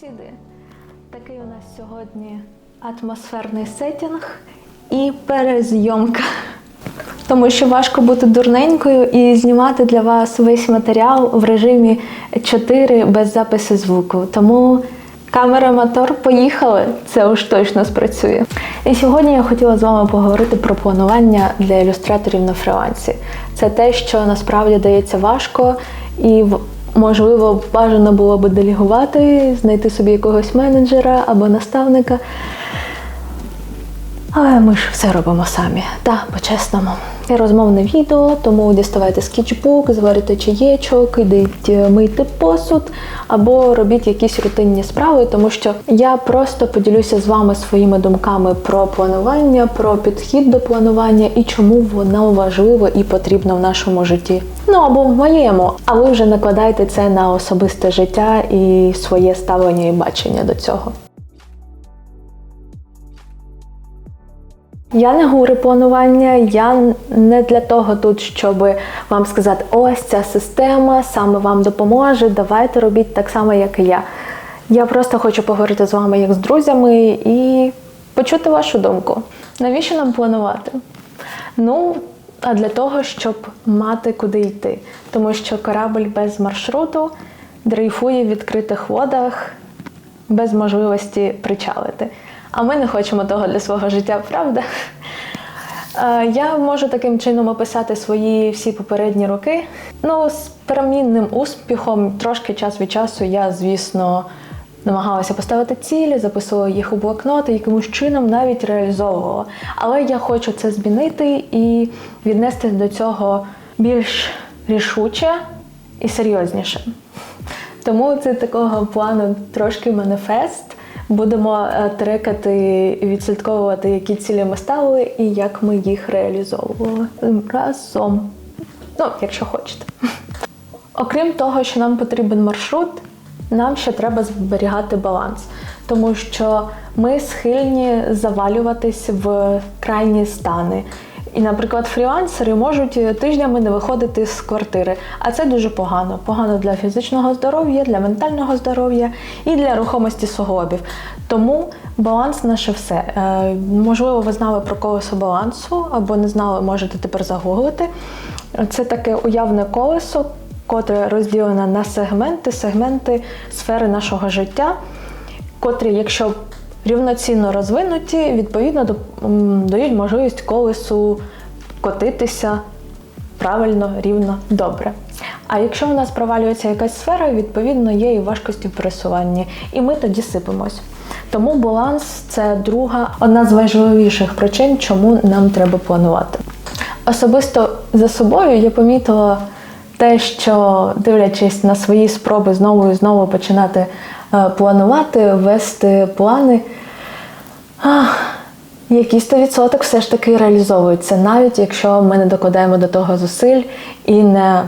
сусіди. Такий у нас сьогодні атмосферний сетінг і перезйомка. Тому що важко бути дурненькою і знімати для вас весь матеріал в режимі 4 без запису звуку. Тому камера мотор поїхали, це уж точно спрацює. І сьогодні я хотіла з вами поговорити про планування для ілюстраторів на фрилансі. Це те, що насправді дається важко і можливо бажано було би делегувати, знайти собі якогось менеджера або наставника. Але ми ж все робимо самі, та по-чесному. Розмовне відео, тому діставайте скетчбук, зварите чаєчок, ідіть е, мийте посуд або робіть якісь рутинні справи, тому що я просто поділюся з вами своїми думками про планування, про підхід до планування і чому воно важливо і потрібно в нашому житті. Ну або в моєму, а ви вже накладайте це на особисте життя і своє ставлення і бачення до цього. Я не гури планування, я не для того тут, щоб вам сказати, ось ця система саме вам допоможе, давайте робіть так само, як і я. Я просто хочу поговорити з вами як з друзями і почути вашу думку. Навіщо нам планувати? Ну, а для того, щоб мати куди йти. Тому що корабль без маршруту дрейфує в відкритих водах без можливості причалити. А ми не хочемо того для свого життя, правда? Е, Я можу таким чином описати свої всі попередні роки. Ну, з перемінним успіхом, трошки час від часу я, звісно, намагалася поставити цілі, записувала їх у блокнот і якимось чином навіть реалізовувала. Але я хочу це змінити і віднести до цього більш рішуче і серйозніше. Тому це такого плану трошки маніфест. Будемо е, трекати, відслідковувати, які цілі ми ставили і як ми їх реалізовували разом. Ну, якщо хочете. Окрім того, що нам потрібен маршрут, нам ще треба зберігати баланс, тому що ми схильні завалюватись в крайні стани. І, наприклад, фрілансери можуть тижнями не виходити з квартири, а це дуже погано. Погано для фізичного здоров'я, для ментального здоров'я і для рухомості суглобів. Тому баланс наше все. Е, можливо, ви знали про колесо балансу або не знали, можете тепер загуглити. Це таке уявне колесо, котре розділене на сегменти, сегменти сфери нашого життя, котрі, якщо рівноцінно розвинуті, відповідно дають можливість колесу котитися правильно, рівно, добре. А якщо у нас провалюється якась сфера, відповідно є і важкості в пересуванні, і ми тоді сипемось. Тому баланс це друга, одна з важливіших причин, чому нам треба планувати. Особисто за собою я помітила те, що дивлячись на свої спроби знову і знову починати е, планувати, вести плани, якийсь то відсоток все ж таки реалізовується, навіть якщо ми не докладаємо до того зусиль і не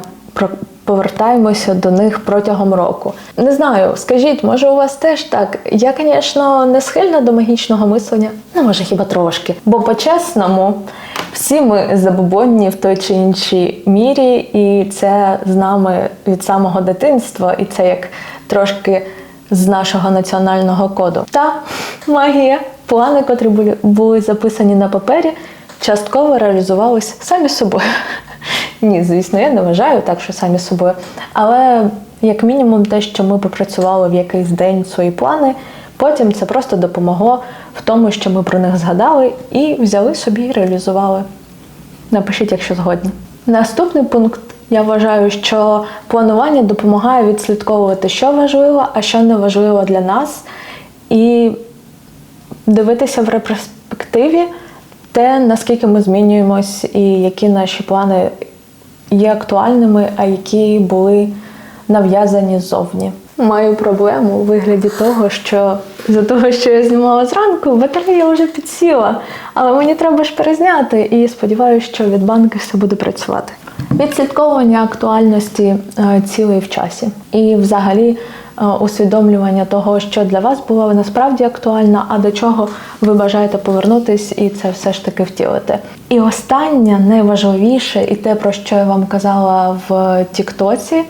повертаємося до них протягом року. Не знаю, скажіть, може у вас теж так? Я, звісно, не схильна до магічного мислення, ну може хіба трошки. Бо по-чесному, всі ми забобонні в той чи іншій мірі, і це з нами від самого дитинства, і це як трошки з нашого національного коду. Та магія, плани, котрі були, були записані на папері, частково реалізувались самі собою. Ні, звісно, я не вважаю так, що самі собою. Але як мінімум, те, що ми попрацювали в якийсь день свої плани, потім це просто допомогло в тому, що ми про них згадали і взяли собі і реалізували. Напишіть, якщо згодні. Наступний пункт. Я вважаю, що планування допомагає відслідковувати, що важливо, а що не важливо для нас, і дивитися в ретроспективі те, наскільки ми змінюємось, і які наші плани є актуальними, а які були нав'язані ззовні. Маю проблему у вигляді того, що за того, що я знімала зранку, батарея вже підсіла, але мені треба ж перезняти і сподіваюся, що від банки все буде працювати. Відслідковування актуальності е, цілей в часі і, взагалі, усвідомлювання того, що для вас було насправді актуально, а до чого ви бажаєте повернутись і це все ж таки втілити. І останнє, найважливіше, і те, про що я вам казала в Тіктоці,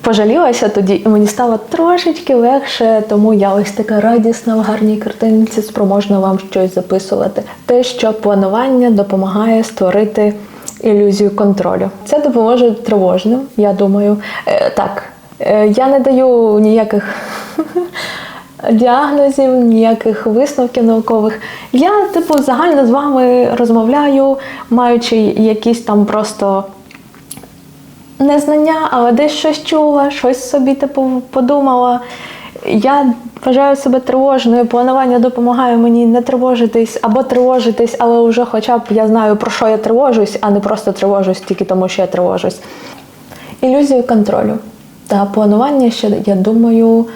пожалілася тоді, і мені стало трошечки легше, тому я ось така радісна в гарній картинці, спроможна вам щось записувати. Те, що планування допомагає створити ілюзію контролю. Це допоможе тривожним, я думаю. Е, так, е, я не даю ніяких. Діагнозів, ніяких висновків наукових. Я, типу, загально з вами розмовляю, маючи якісь там просто незнання, але десь щось чула, щось собі типу подумала. Я вважаю себе тривожною. Планування допомагає мені не тривожитись або тривожитись, але вже хоча б я знаю, про що я тривожусь, а не просто тривожусь тільки тому, що я тривожусь. Ілюзію контролю та планування ще, я думаю,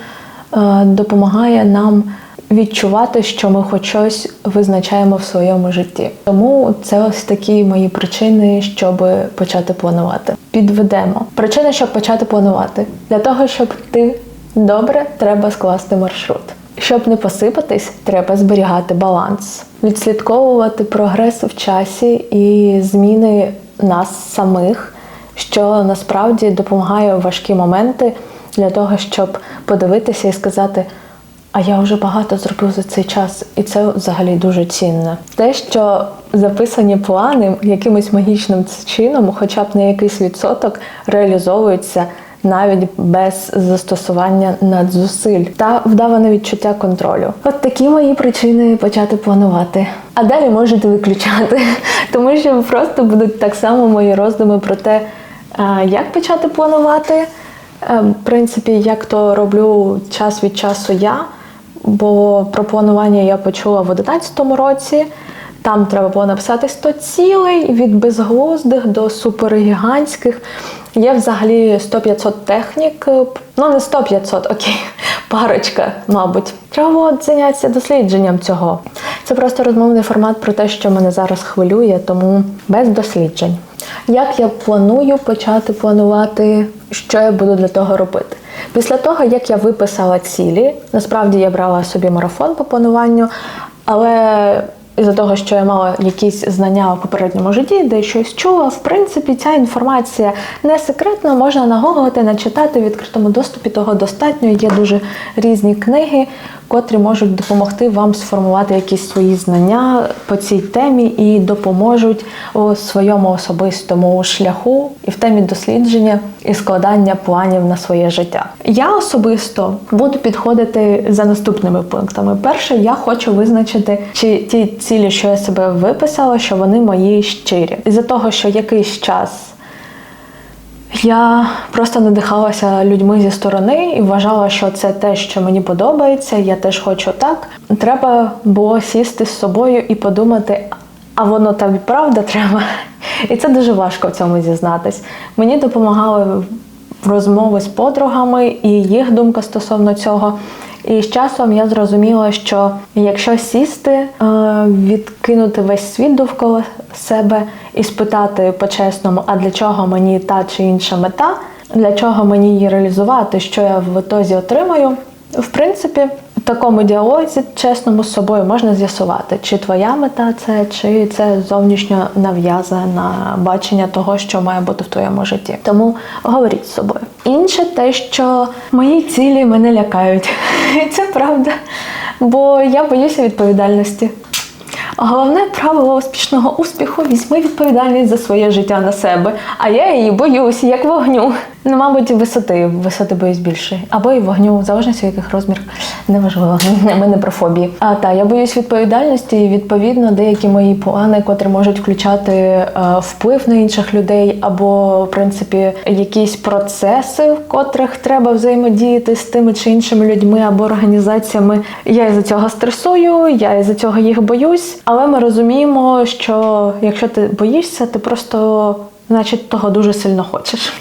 е, допомагає нам відчувати, що ми хоч щось визначаємо в своєму житті. Тому це ось такі мої причини, щоб почати планувати. Підведемо причини, щоб почати планувати. Для того, щоб ти добре, треба скласти маршрут. Щоб не посипатись, треба зберігати баланс, відслідковувати прогрес в часі і зміни нас самих, що насправді допомагає у важкі моменти для того, щоб подивитися і сказати. А я вже багато зробив за цей час, і це взагалі дуже цінно. Те, що записані плани якимось магічним чином, хоча б на якийсь відсоток, реалізовуються навіть без застосування надзусиль та вдаване відчуття контролю. От такі мої причини почати планувати. А далі можете виключати, тому що просто будуть так само мої роздуми про те, як почати планувати. Е, В принципі, як то роблю час від часу я. Бо про планування я почула в 11 році. Там треба було написати 100 цілей від безглуздих до супергігантських. Є взагалі 100-500 технік. Ну, не 100-500, окей, парочка, мабуть. Треба було зайнятися дослідженням цього. Це просто розмовний формат про те, що мене зараз хвилює, тому без досліджень. Як я планую почати планувати, що я буду для того робити? Після того, як я виписала цілі, насправді я брала собі марафон по плануванню, але із-за того, що я мала якісь знання у попередньому житті, де щось чула, в принципі, ця інформація не секретна, можна нагуглити, начитати в відкритому доступі того достатньо. Є дуже різні книги, котрі можуть допомогти вам сформувати якісь свої знання по цій темі і допоможуть у своєму особистому шляху і в темі дослідження і складання планів на своє життя. Я особисто буду підходити за наступними пунктами. Перше, я хочу визначити, чи ті цілі, що я себе виписала, що вони мої щирі. Із-за того, що якийсь час. Я просто надихалася людьми зі сторони і вважала, що це те, що мені подобається, я теж хочу так. Треба було сісти з собою і подумати, а воно тобі правда треба. І це дуже важко в цьому зізнатись. Мені допомагали розмови з подругами і їх думка стосовно цього. І з часом я зрозуміла, що якщо сісти, е, відкинути весь світ довкола себе і спитати по-чесному, а для чого мені та чи інша мета, для чого мені її реалізувати, що я в ітозі отримаю, в принципі, такому діалозі чесному з собою можна з'ясувати, чи твоя мета це, чи це зовнішньо нав'язане бачення того, що має бути в твоєму житті. Тому говоріть з собою. Інше те, що мої цілі мене лякають. І це правда. Бо я боюся відповідальності. Головне правило успішного успіху візьми відповідальність за своє життя на себе. А я її боюсь, як вогню. Ну, мабуть, висоти, висоти боюсь більше. Або і вогню, в залежності яких розмірах. Неважливо, ми не про фобії. А так, я боюсь відповідальності, і відповідно деякі мої плани, котрі можуть включати е, вплив на інших людей, або в принципі якісь процеси, в котрих треба взаємодіяти з тими чи іншими людьми або організаціями. Я із-за цього стресую, я із-за цього їх боюсь. Але ми розуміємо, що якщо ти боїшся, ти просто, значить, того дуже сильно хочеш.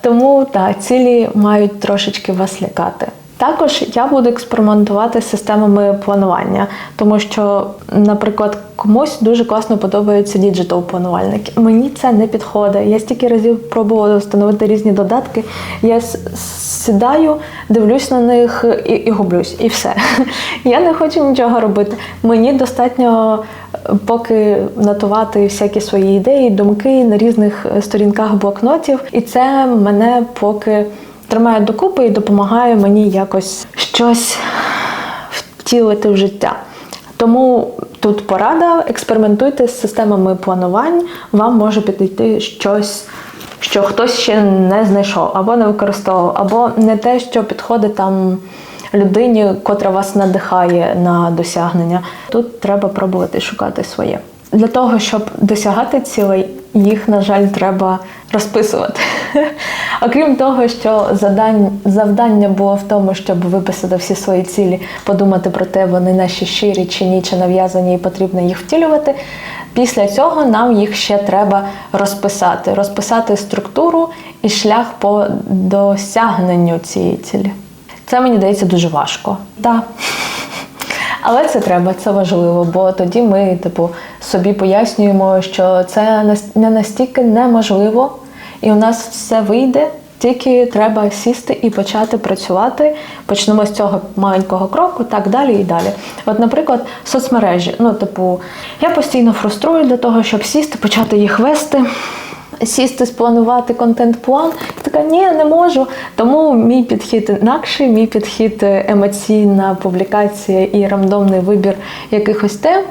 Тому так, цілі мають трошечки вас лякати. Також я буду експериментувати з системами планування, тому що, наприклад, комусь дуже класно подобаються діджитал планувальники. Мені це не підходить. Я стільки разів пробувала встановити різні додатки. Я сідаю, дивлюсь на них і, і гублюсь, і все. Я не хочу нічого робити. Мені достатньо е, поки нотувати всякі свої ідеї, думки на різних е, сторінках блокнотів, і це мене поки тримає докупи і допомагає мені якось щось втілити в життя. Тому тут порада, експериментуйте з системами планувань, вам може підійти щось, що хтось ще не знайшов, або не використовував, або не те, що підходить там людині, котра вас надихає на досягнення. Тут треба пробувати шукати своє. Для того, щоб досягати цілей, їх, на жаль, треба розписувати. Окрім того, що завдання було в тому, щоб виписати всі свої цілі, подумати про те, вони наші щирі чи ні, чи нав'язані, і потрібно їх втілювати. Після цього нам їх ще треба розписати, розписати структуру і шлях по досягненню цієї цілі. Це мені здається дуже важко. Так. Але це треба, це важливо, бо тоді ми, типу, собі пояснюємо, що це не настільки неможливо, і у нас все вийде. Тільки треба сісти і почати працювати. Почнемо з цього маленького кроку, так далі і далі. От, наприклад, соцмережі. Ну, типу, я постійно фруструю для того, щоб сісти, почати їх вести сісти, спланувати контент-план. Така, ні, не можу. Тому мій підхід інакший, мій підхід е, емоційна публікація і рандомний вибір якихось тем.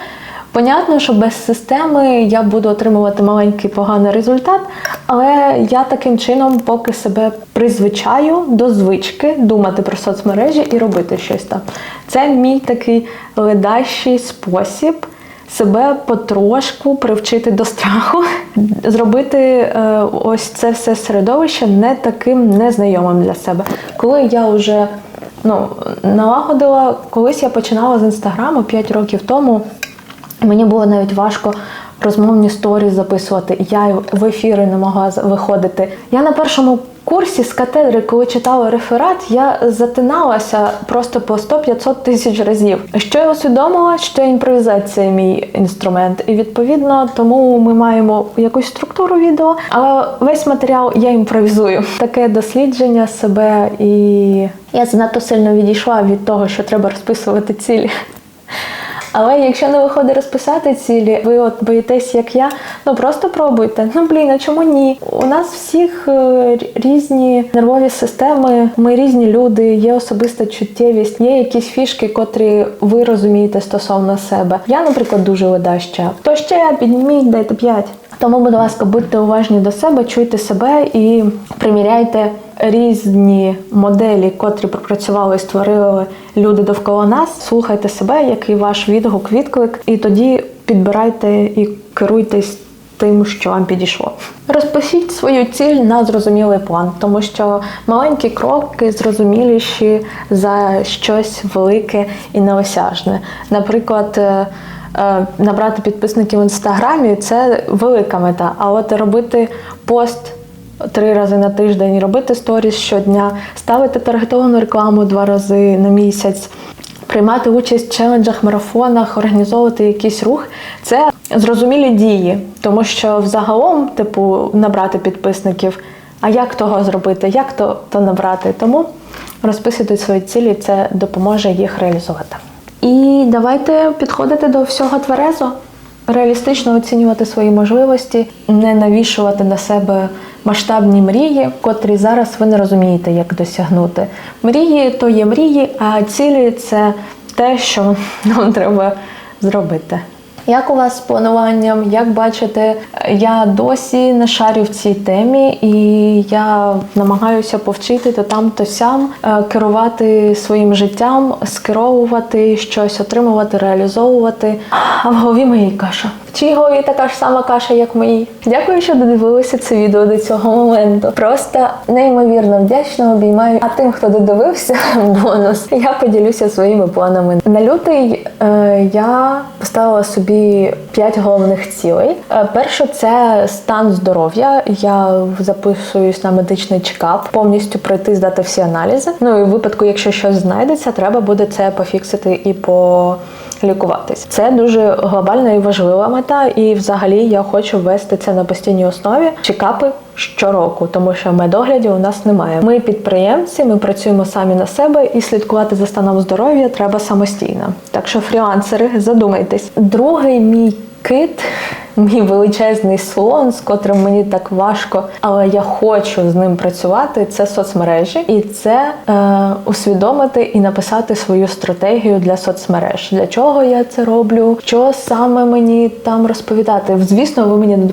Понятно, що без системи я буду отримувати маленький поганий результат, але я таким чином поки себе призвичаю до звички думати про соцмережі і робити щось там. Це мій такий ледащий спосіб себе потрошку привчити до страху, зробити е, ось це все середовище не таким незнайомим для себе. Коли я вже ну, налагодила, колись я починала з інстаграму 5 років тому, мені було навіть важко. Розмовні сторі записувати, я в ефіри не могла виходити. Я на першому курсі з катедри, коли читала реферат, я затиналася просто по 100-500 тисяч разів. Що я усвідомила, що імпровізація мій інструмент, і відповідно тому ми маємо якусь структуру відео, але весь матеріал я імпровізую. Таке дослідження себе, і я занадто сильно відійшла від того, що треба розписувати цілі. Але якщо не виходить розписати цілі, ви от боїтесь, як я, ну просто пробуйте. Ну блін, а чому ні? У нас всіх е, різні нервові системи, ми різні люди, є особиста чуттєвість, є якісь фішки, котрі ви розумієте стосовно себе. Я, наприклад, дуже ледаща. То ще підніміть, дайте п'ять. Тому, будь ласка, будьте уважні до себе, чуйте себе і приміряйте різні моделі, котрі пропрацювали і створили люди довкола нас. Слухайте себе, який ваш відгук, відклик, і тоді підбирайте і керуйтесь тим, що вам підійшло. Розпишіть свою ціль на зрозумілий план, тому що маленькі кроки зрозуміліші за щось велике і неосяжне. Наприклад. Е, Набрати підписників в інстаграмі це велика мета. А от робити пост три рази на тиждень, робити сторіс щодня, ставити таргетовану рекламу два рази на місяць, приймати участь в челенджах, марафонах, організовувати якийсь рух це зрозумілі дії, тому що взагалом, типу, набрати підписників. А як того зробити, як то, то набрати? Тому розписуйте свої цілі, це допоможе їх реалізувати. І давайте підходити до всього тверезо реалістично оцінювати свої можливості, не навішувати на себе масштабні мрії, котрі зараз ви не розумієте, як досягнути. Мрії то є мрії, а цілі це те, що нам треба зробити. Як у вас з плануванням? Як бачите, я досі не шарю в цій темі, і я намагаюся повчити то там, то сям, е, керувати своїм життям, скеровувати щось, отримувати, реалізовувати. А в голові моїй каша. В чиїй голові така ж сама каша, як моїй. Дякую, що додивилися це відео до цього моменту. Просто неймовірно вдячна обіймаю. А тим, хто додивився бонус, я поділюся своїми планами. На лютий е, я поставила собі 5 головних цілей. Е, перше це стан здоров'я. Я записуюсь на медичний чекап, повністю пройти, здати всі аналізи. Ну і в випадку, якщо щось знайдеться, треба буде це пофіксити і по. Лікуватись це дуже глобальна і важлива мета, і взагалі я хочу ввести це на постійній основі. Чекапи щороку, тому що медоглядів у нас немає. Ми підприємці, ми працюємо самі на себе, і слідкувати за станом здоров'я треба самостійно. Так що, фрілансери, задумайтесь. Другий мій кит. Мій величезний слон, з котрим мені так важко, але я хочу з ним працювати. Це соцмережі, і це е, усвідомити і написати свою стратегію для соцмереж. Для чого я це роблю? Що саме мені там розповідати? Звісно, ви мені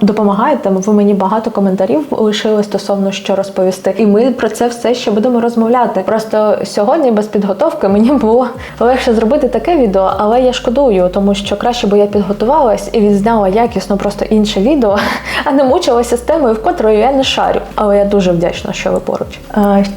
допомагаєте. Ви мені багато коментарів лишили стосовно що розповісти, і ми про це все ще будемо розмовляти. Просто сьогодні без підготовки мені було легше зробити таке відео, але я шкодую, тому що краще би я підготувалась і відзняла якісно просто інше відео, а не мучилася з темою, в котрої я не шарю. Але я дуже вдячна, що ви поруч.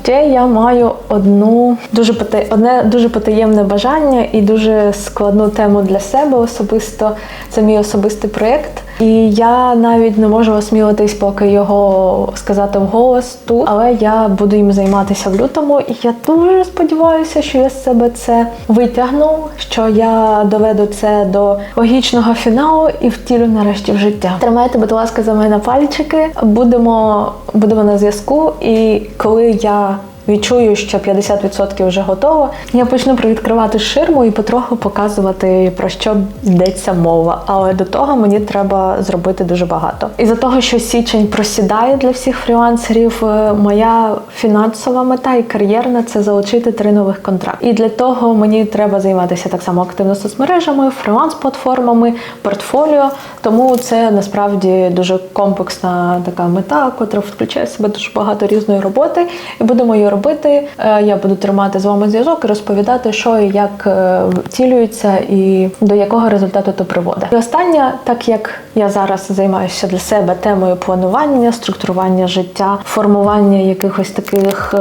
Ще я маю одну дуже пота... одне дуже потаємне бажання і дуже складну тему для себе особисто. Це мій особистий проєкт. І я навіть не можу осмілитись поки його сказати вголос тут, але я буду їм займатися в лютому, і я дуже сподіваюся, що я з себе це витягну, що я доведу це до логічного фіналу і втілю нарешті в життя. Тримайте, будь ласка, за мене пальчики. Будемо, будемо на зв'язку. І коли я відчую, що 50% вже готово, я почну привідкривати ширму і потроху показувати про що йдеться мова. Але до того мені треба зробити дуже багато. І за того, що січень просідає для всіх фрілансерів, е, моя фінансова мета і кар'єрна це залучити три нових контракти. І для того мені треба займатися так само активно соцмережами, фріланс-платформами, портфоліо. Тому це насправді дуже комплексна така мета, котра включає в себе дуже багато різної роботи. І будемо її робити. Е, Я буду тримати з вами зв'язок і розповідати, що і як е, втілюється і до якого результату то приводить. І останнє, так як я зараз займаюся для себе темою планування, структурування життя, формування якихось таких е,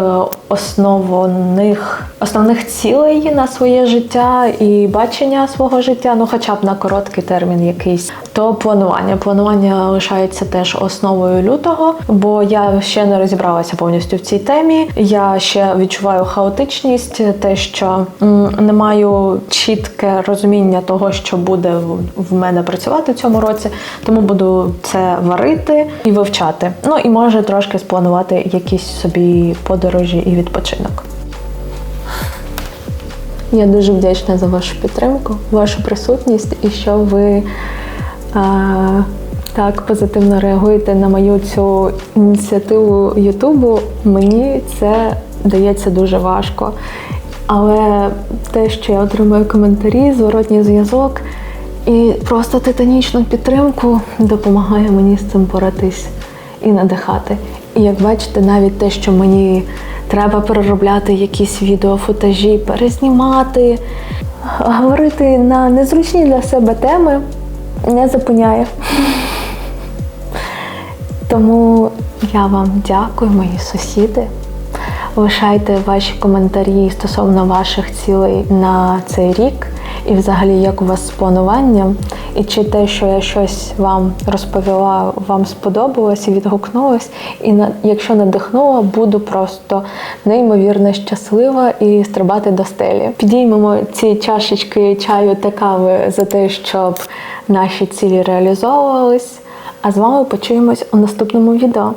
основних основних цілей на своє життя і бачення свого життя, ну хоча б на короткий термін якийсь, то планування. Планування лишається теж основою лютого, бо я ще не розібралася повністю в цій темі. Я ще відчуваю хаотичність, те, що не маю чітке розуміння того, що буде в- мене працювати в цьому році, тому буду це варити і вивчати. Ну і може трошки спланувати якісь собі подорожі і відпочинок. Я дуже вдячна за вашу підтримку, вашу присутність і що ви так позитивно реагуєте на мою цю ініціативу Ютубу. Мені це дається дуже важко. Але те, що я отримую коментарі, зворотній зв'язок і просто титанічну підтримку допомагає мені з цим боротись і надихати. І як бачите, навіть те, що мені треба переробляти якісь відеофутажі, перезнімати, говорити на незручні для себе теми, не зупиняє. Тому я вам дякую, мої сусіди. Лишайте ваші коментарі стосовно ваших цілей на цей рік, і взагалі як у вас з плануванням, і чи те, що я щось вам розповіла, вам сподобалось і відгукнулось. І на якщо надихнула, буду просто неймовірно щаслива і стрибати до стелі. Підіймемо ці чашечки чаю та кави за те, щоб наші цілі реалізовувались. А з вами почуємось у наступному відео.